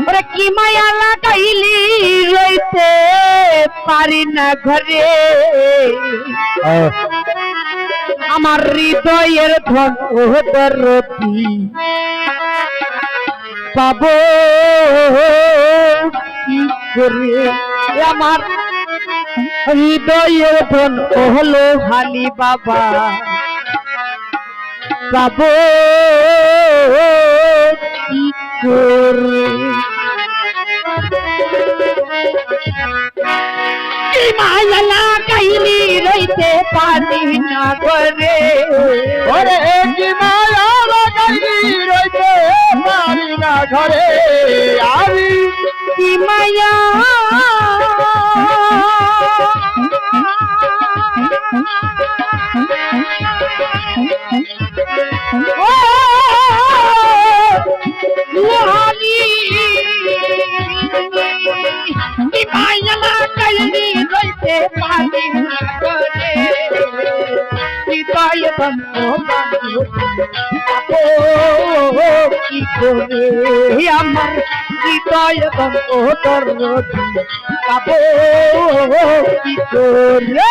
ওরে কি মায়া লাগাইলি রইতে পারি না ঘরে? আমার হৃদয়ের ধন ওদরতি পাবো কি করে? আমার হৃদয়ের ধন হলো হালি বাবা পাবো করে মায়া লাগাইলি রইতে পারি না করে ওরে কি মায়া রইতে পারি না করে হৃদয় বন্ধ কি করে আমার হৃদয় বন্ধ। তোর পাবো কি করে?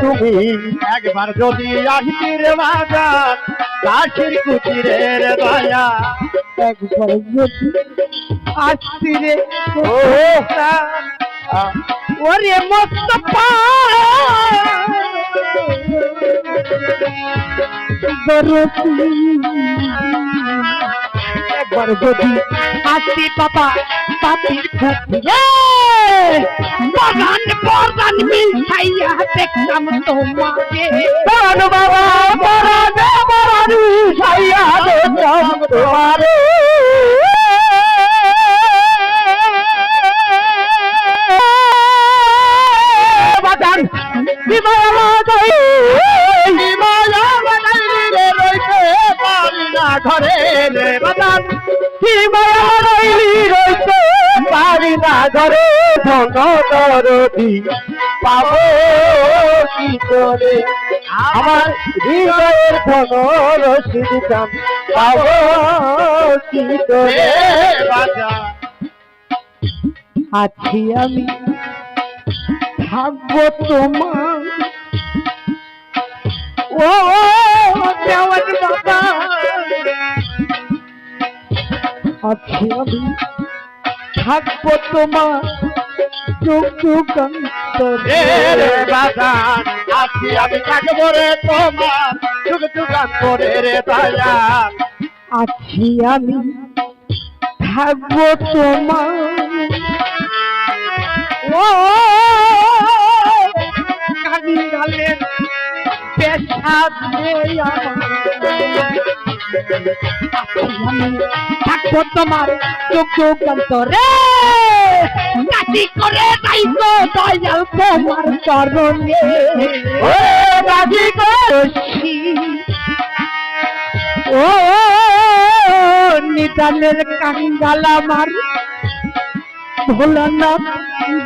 তুমি একবার যদি আসতে রে বাজান কাশির কুচিরের দয়া। একবার যদি আসতি রে ও ওরে মোস্তফা। একবার যদি আসি বাবা পাপির ফুটিয়ে বাগান বাগান মিঠাইয়া দেখলাম তোমাকে। বান বাবা বরানে বরানি সাইয়া দেখলাম তোমারে। বাজান বিমায়া ঘরে রে বাজান বিমায়া লাগাইলি রইতে পারি না ঘরে ধন দরদি। পাবো কি করে? আমার হৃদয়ের ধন রসিদ দাম পাবো কি করে? আছি আমি থাকব তোমার। ও দেওয়ান বাবা। আছি আমি থাকব তোমার চোখ চোখান্তরে রে বাজান আছি আমি থাকব রে তোমার যুগ যুগান করে রে দয়াল আছি আমি থাকব তোমার ও কাঙ্গালের পেশাদ থাকব তোমার করে যাইতো দয়াল তোমার ও রশি ও নিদানের কাঙ্গাল আমার। ভোলানাথ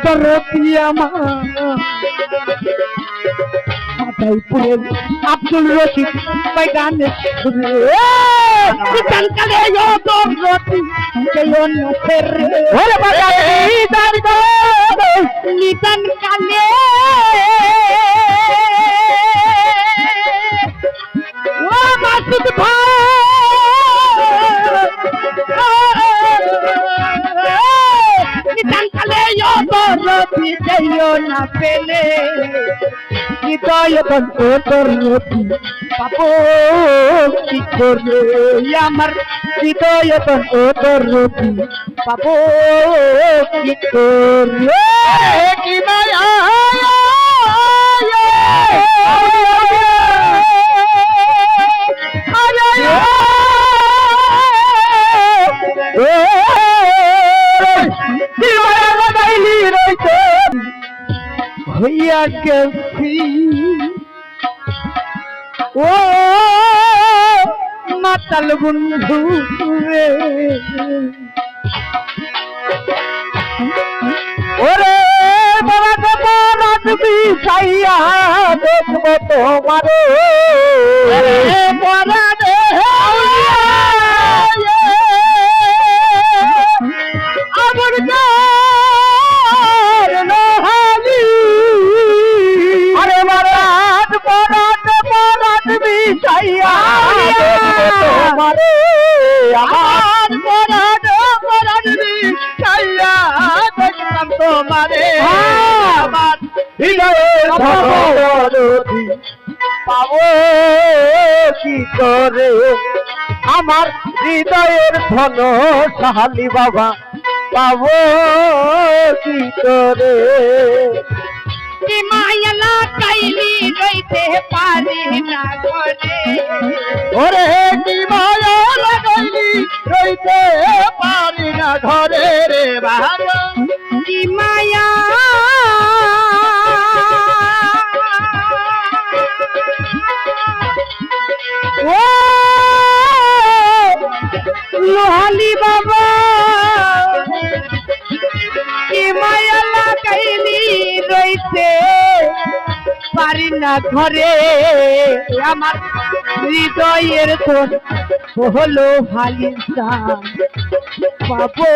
দরদি আমার। মাথাইপুরের আব্দুল রশিদ বাইগানের সুরে নিদান কালে ও দরদি কেউ না ফেরে ওরে বাবা নিদান কালে নিদান কালে। ও মাসুদ ভাই। পেলে হৃদয় বন্ধ দরদি পাবো কি করে আমার হৃদয় তন ও তোর রূপী পাবো কি করে কি মায়া হইয়া গেছি। ও মাতাল বন্ধু রে। ওরে বাবা দেব রাজবি সাইয়া দেখব তোমারে। পরা পাবো কি করে? আমার হৃদয়ের ধন সাহালি বাবা পাবো কি করে? মায়ালা কাইলি রইতে পারি না ঘরে? ওরে কি মায়া লাগাইলি রইতে পারি না ঘরে রে বাবা লোহালি বাবা কি মায়ালা কাইলি রইতে পারি না ঘরে, আমার হৃদয়ের তোর হলো হালিসা পাবো?